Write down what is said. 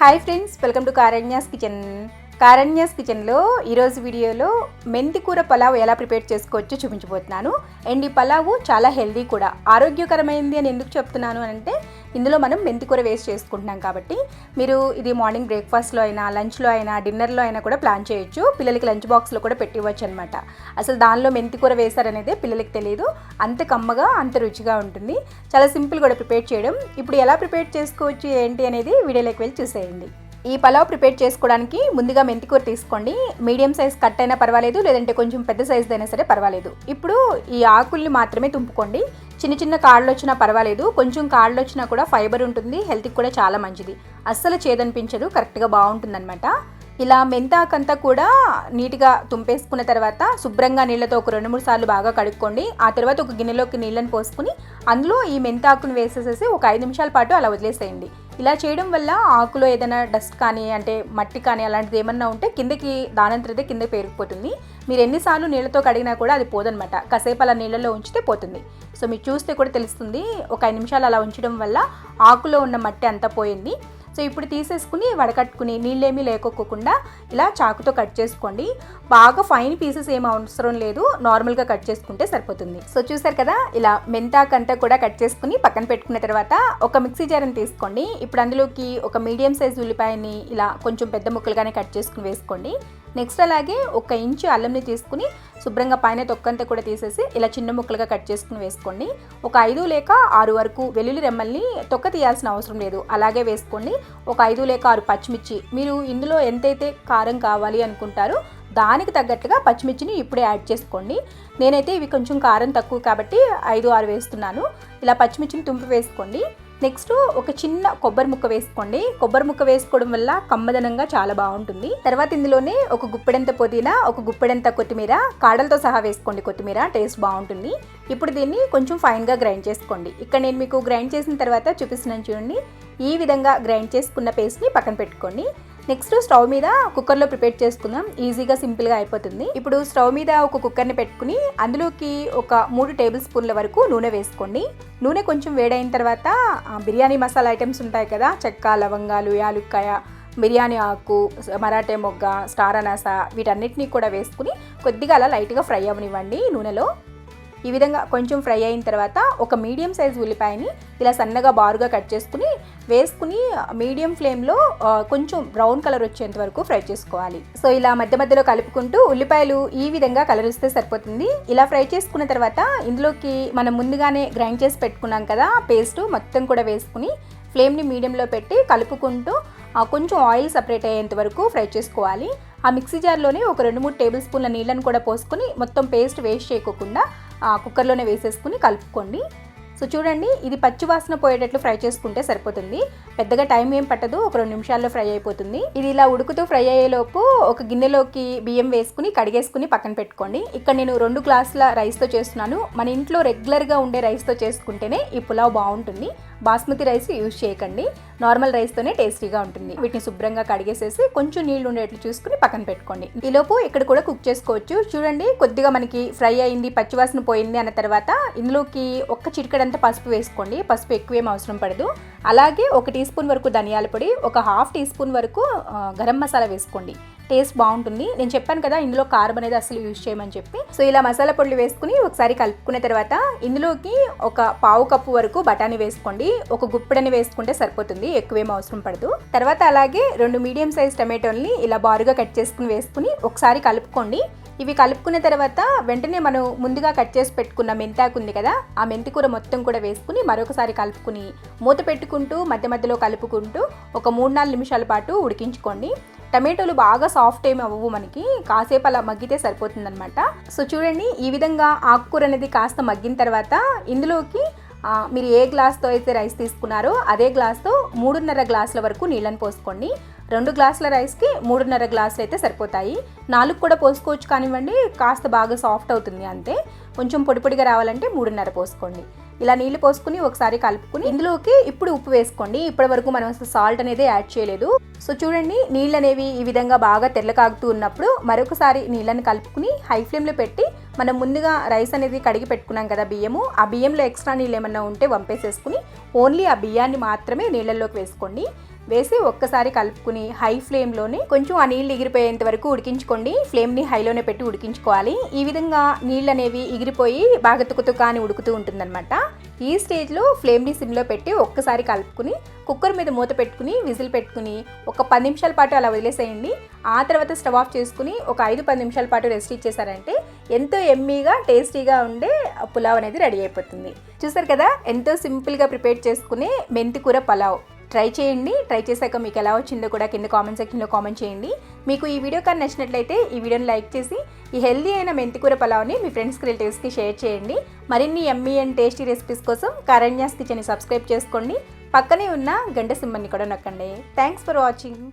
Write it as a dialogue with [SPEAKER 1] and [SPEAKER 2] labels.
[SPEAKER 1] Hi friends welcome to Karanya's kitchen Karanya's కిచెన్లో ఈరోజు వీడియోలో మెంతి కూర పలావ్ ఎలా ప్రిపేర్ చేసుకోవచ్చో చూపించబోతున్నాను. అండ్ ఈ పలావు చాలా హెల్దీ కూడా. ఆరోగ్యకరమైంది అని ఎందుకు చెప్తున్నాను అంటే ఇందులో మనం మెంతి కూర వేస్ట్ చేసుకుంటున్నాం కాబట్టి. మీరు ఇది మార్నింగ్ బ్రేక్ఫాస్ట్లో అయినా లంచ్లో అయినా డిన్నర్లో అయినా కూడా ప్లాన్ చేయొచ్చు. పిల్లలకి లంచ్ బాక్స్లో కూడా పెట్టివ్వచ్చు అనమాట అసలు దానిలో మెంతి కూర వేశారనేది పిల్లలకి తెలియదు అంత కమ్మగా అంత రుచిగా ఉంటుంది. చాలా సింపుల్ కూడా ప్రిపేర్ చేయడం. ఇప్పుడు ఎలా ప్రిపేర్ చేసుకోవచ్చు ఏంటి అనేది వీడియోలోకి వెళ్ళి చూసేయండి. ఈ పలావ్ ప్రిపేర్ చేసుకోవడానికి ముందుగా మెంతికూర తీసుకోండి. మీడియం సైజ్ కట్ అయినా పర్వాలేదు లేదంటే కొంచెం పెద్ద సైజ్ అయినా సరే పర్వాలేదు. ఇప్పుడు ఈ ఆకుల్ని మాత్రమే తుంపుకోండి. చిన్న చిన్న కాళ్ళు వచ్చినా పర్వాలేదు కొంచెం కాళ్ళు వచ్చినా కూడా ఫైబర్ ఉంటుంది హెల్త్కి కూడా చాలా మంచిది. అస్సలు చేదనిపించదు కరెక్ట్గా బాగుంటుందన్నమాట. ఇలా మెంతాకంతా కూడా నీట్గా తుంపేసుకున్న తర్వాత శుభ్రంగా నీళ్ళతో ఒక రెండు మూడు సార్లు బాగా కడుక్కోండి. ఆ తర్వాత ఒక గిన్నెలోకి నీళ్ళని పోసుకుని అందులో ఈ మెంతాకును వేసేసేసి ఒక ఐదు నిమిషాల పాటు అలా వదిలేసేయండి. ఇలా చేయడం వల్ల ఆకులో ఏదైనా డస్ట్ కానీ అంటే మట్టి కానీ అలాంటిది ఏమన్నా ఉంటే కిందకి దానంతరదే కింద పేరుకుపోతుంది. మీరు ఎన్నిసార్లు నీళ్ళతో కడిగినా కూడా అది పోదనమాట. కాసేపు అలా నీళ్ళలో ఉంచితే పోతుంది. సో మీరు చూస్తే కూడా తెలుస్తుంది ఒక ఐదు నిమిషాలు అలా ఉంచడం వల్ల ఆకులో ఉన్న మట్టి అంతా పోయింది. సో ఇప్పుడు తీసేసుకుని వడకట్టుకుని నీళ్ళేమీ లేకోకుండా ఇలా చాకుతో కట్ చేసుకోండి. బాగా ఫైన్ పీసెస్ ఏం అవసరం లేదు. నార్మల్గా కట్ చేసుకుంటే సరిపోతుంది. సో చూసారు కదా ఇలా మెంతాకంతా కూడా కట్ చేసుకుని పక్కన పెట్టుకున్న తర్వాత ఒక మిక్సీ జార్ని తీసుకోండి. ఇప్పుడు అందులోకి ఒక మీడియం సైజ్ ఉల్లిపాయని ఇలా కొంచెం పెద్ద ముక్కలుగానే కట్ చేసుకుని వేసుకోండి. నెక్స్ట్ అలాగే ఒక ఇంచు అల్లంని తీసుకుని శుభ్రంగా పైన తొక్కంతా కూడా తీసేసి ఇలా చిన్న ముక్కలుగా కట్ చేసుకుని వేసుకోండి. ఒక ఐదు లేక ఆరు వరకు వెల్లుల్లి రెమ్మల్ని తొక్క తీయాల్సిన అవసరం లేదు. అలాగే వేసుకోండి. ఒక ఐదు లేక ఆరు పచ్చిమిర్చి. మీరు ఇందులో ఎంతైతే కారం కావాలి అనుకుంటారో దానికి తగ్గట్టుగా పచ్చిమిర్చిని ఇప్పుడే యాడ్ చేసుకోండి. నేనైతే ఇవి కొంచెం కారం తక్కువ కాబట్టి ఐదు ఆరు వేస్తున్నాను. ఇలా పచ్చిమిర్చిని తుంపి వేసుకోండి. నెక్స్ట్ ఒక చిన్న కొబ్బరి ముక్క వేసుకోండి. కొబ్బరి ముక్క వేసుకోవడం వల్ల కమ్మదనంగా చాలా బాగుంటుంది. తర్వాత ఇందులోనే ఒక గుప్పెడంత పుదీనా ఒక గుప్పెడంత కొత్తిమీర కాడలతో సహా వేసుకోండి. కొత్తిమీర టేస్ట్ బాగుంటుంది. ఇప్పుడు దీన్ని కొంచెం ఫైన్గా గ్రైండ్ చేసుకోండి. ఇక్కడ నేను మీకు గ్రైండ్ చేసిన తర్వాత చూపిస్తున్నాను చూడండి. ఈ విధంగా గ్రైండ్ చేసుకున్న పేస్ట్ని పక్కన పెట్టుకోండి. నెక్స్ట్ స్టవ్ మీద కుక్కర్లో ప్రిపేర్ చేసుకుందాం. ఈజీగా సింపుల్గా అయిపోతుంది. ఇప్పుడు స్టవ్ మీద ఒక కుక్కర్ని పెట్టుకుని అందులోకి ఒక మూడు టేబుల్ స్పూన్ల వరకు నూనె వేసుకోండి. నూనె కొంచెం వేడైన తర్వాత బిర్యానీ మసాలా ఐటమ్స్ ఉంటాయి కదా చెక్క లవంగాలు యాలుక్కాయ బిర్యానీ ఆకు మరాఠే మొగ్గ స్టార్ అనాస వీటన్నిటిని కూడా వేసుకుని కొద్దిగా అలా లైట్గా ఫ్రై అవ్వనివ్వండి నూనెలో. ఈ విధంగా కొంచెం ఫ్రై అయిన తర్వాత ఒక మీడియం సైజ్ ఉల్లిపాయని ఇలా సన్నగా బారుగా కట్ చేసుకుని వేసుకుని మీడియం ఫ్లేమ్లో కొంచెం బ్రౌన్ కలర్ వచ్చేంత వరకు ఫ్రై చేసుకోవాలి. సో ఇలా మధ్య మధ్యలో కలుపుకుంటూ ఉల్లిపాయలు ఈ విధంగా కలర్ ఇస్తే సరిపోతుంది. ఇలా ఫ్రై చేసుకున్న తర్వాత ఇందులోకి మనం ముందుగానే గ్రైండ్ చేసి పెట్టుకున్నాం కదా పేస్ట్ మొత్తం కూడా వేసుకుని ఫ్లేమ్ని మీడియంలో పెట్టి కలుపుకుంటూ కొంచెం ఆయిల్ సపరేట్ అయ్యేంత వరకు ఫ్రై చేసుకోవాలి. ఆ మిక్సీ జార్లోనే ఒక రెండు మూడు టేబుల్ స్పూన్ల నీళ్ళను కూడా పోసుకొని మొత్తం పేస్ట్ వేస్ట్ చేయకోకుండా కుక్కర్లోనే వేసేసుకుని కలుపుకోండి. సో చూడండి ఇది పచ్చి వాసన పోయేటట్లు ఫ్రై చేసుకుంటే సరిపోతుంది. పెద్దగా టైం ఏం పట్టదు ఒక రెండు నిమిషాల్లో ఫ్రై అయిపోతుంది. ఇది ఇలా ఉడుకుతూ ఫ్రై అయ్యేలోపు ఒక గిన్నెలోకి బియ్యం వేసుకుని కడిగేసుకుని పక్కన పెట్టుకోండి. ఇక్కడ నేను రెండు గ్లాసుల రైస్తో చేస్తున్నాను. మన ఇంట్లో రెగ్యులర్గా ఉండే రైస్తో చేసుకుంటేనే ఈ పులావ్ బాగుంటుంది. బాస్మతి రైస్ యూజ్ చేయకండి. నార్మల్ రైస్తోనే టేస్టీగా ఉంటుంది. వీటిని శుభ్రంగా కడిగేసేసి కొంచెం నీళ్ళు ఉండేట్లు చూసుకుని పక్కన పెట్టుకోండి. ఈలోపు ఇక్కడ కూడా కుక్ చేసుకోవచ్చు. చూడండి కొద్దిగా మనకి ఫ్రై అయింది పచ్చివాసన పోయింది అన్న తర్వాత ఇందులోకి ఒక్క చిటికడంతా పసుపు వేసుకోండి. పసుపు ఎక్కువేం అవసరం పడదు. అలాగే ఒక టీ స్పూన్ వరకు ధనియాల పొడి ఒక హాఫ్ టీ స్పూన్ వరకు గరం మసాలా వేసుకోండి. టేస్ట్ బాగుంటుంది. నేను చెప్పాను కదా ఇందులో కారం అనేది అసలు యూజ్ చేయమని చెప్పి. సో ఇలా మసాలా పొడులు వేసుకుని ఒకసారి కలుపుకున్న తర్వాత ఇందులోకి ఒక పావు కప్పు వరకు బఠానీ వేసుకోండి. ఒక గుప్పెడని వేసుకుంటే సరిపోతుంది ఎక్కువేం అవసరం పడదు. తర్వాత అలాగే రెండు మీడియం సైజ్ టమాటోల్ని ఇలా బారుగా కట్ చేసుకుని వేసుకుని ఒకసారి కలుపుకోండి. ఇవి కలుపుకున్న తర్వాత వెంటనే మనం ముందుగా కట్ చేసి పెట్టుకున్న మెంతాకు ఉంది కదా ఆ మెంతి కూర మొత్తం కూడా వేసుకుని మరొకసారి కలుపుకుని మూత పెట్టుకుంటూ మధ్య మధ్యలో కలుపుకుంటూ ఒక మూడు నాలుగు నిమిషాల పాటు ఉడికించుకోండి. టమాటోలు బాగా సాఫ్ట్ ఏమి అవ్వవు మనకి కాసేపు అలా మగ్గితే సరిపోతుందనమాట సో చూడండి ఈ విధంగా ఆకుకూర అనేది కాస్త మగ్గిన తర్వాత ఇందులోకి మీరు ఏ గ్లాస్తో అయితే రైస్ తీసుకున్నారో అదే గ్లాస్తో మూడున్నర గ్లాసుల వరకు నీళ్ళని పోసుకోండి. రెండు గ్లాసుల రైస్కి మూడున్నర గ్లాసులు అయితే సరిపోతాయి. నాలుగు కూడా పోసుకోవచ్చు కానివ్వండి కాస్త బాగా సాఫ్ట్ అవుతుంది అంతే. కొంచెం పొడి పొడిగా రావాలంటే మూడున్నర పోసుకోండి. ఇలా నీళ్ళు పోసుకుని ఒకసారి కలుపుకుని ఇందులోకి ఇప్పుడు ఉప్పు వేసుకోండి. ఇప్పటి వరకు మనం అసలు సాల్ట్ అనేది యాడ్ చేయలేదు. సో చూడండి నీళ్ళు అనేవి ఈ విధంగా బాగా తెల్లకాగుతూ ఉన్నప్పుడు మరొకసారి నీళ్ళని కలుపుకుని హై ఫ్లేమ్లో పెట్టి మనం ముందుగా రైస్ అనేది కడిగి పెట్టుకున్నాం కదా బియ్యము. ఆ బియ్యంలో ఎక్స్ట్రా నీళ్ళు ఏమన్నా ఉంటే వంపేసేసుకుని ఓన్లీ ఆ బియ్యాన్ని మాత్రమే నీళ్ళల్లోకి వేసుకోండి. వేసి ఒక్కసారి కలుపుకుని హై ఫ్లేమ్లోనే కొంచెం ఆ నీళ్ళు ఎగిరిపోయేంత వరకు ఉడికించుకోండి. ఫ్లేమ్ని హైలోనే పెట్టి ఉడికించుకోవాలి. ఈ విధంగా నీళ్ళు అనేవి ఎగిరిపోయి బాగా తుకుతుకా అని ఉడుకుతూ ఉంటుందన్నమాట. ఈ స్టేజ్లో ఫ్లేమ్ని సిమ్లో పెట్టి ఒక్కసారి కలుపుకుని కుక్కర్ మీద మూత పెట్టుకుని విజిల్ పెట్టుకుని ఒక పది నిమిషాల పాటు అలా వదిలేసేయండి. ఆ తర్వాత స్టవ్ ఆఫ్ చేసుకుని ఒక ఐదు పది నిమిషాల పాటు రెస్ట్ ఇచ్చేసారంటే ఎంతో ఎమ్మీగా టేస్టీగా ఉండే పులావ్ అనేది రెడీ అయిపోతుంది. చూసారు కదా? ఎంతో సింపుల్గా ప్రిపేర్ చేసుకునే మెంతికూర పలావ్. ట్రై చేయండి. ట్రై చేశాక మీకు ఎలా వచ్చిందో కూడా కింద కామెంట్ సెక్షన్లో కామెంట్ చేయండి. మీకు ఈ వీడియో కానీ నచ్చినట్లయితే ఈ వీడియోని లైక్ చేసి ఈ హెల్దీ అయిన మెంతికూర పలావ్ని మీ ఫ్రెండ్స్కి రిలేటివ్స్కి షేర్ చేయండి. మరిన్ని ఎమ్మీ అండ్ టేస్టీ రెసిపీస్ కోసం కారణ్యాస్ కిచెన్ని సబ్స్క్రైబ్ చేసుకోండి. పక్కనే ఉన్న గంట సింబల్ని కూడా నొక్కండి. Thanks for watching.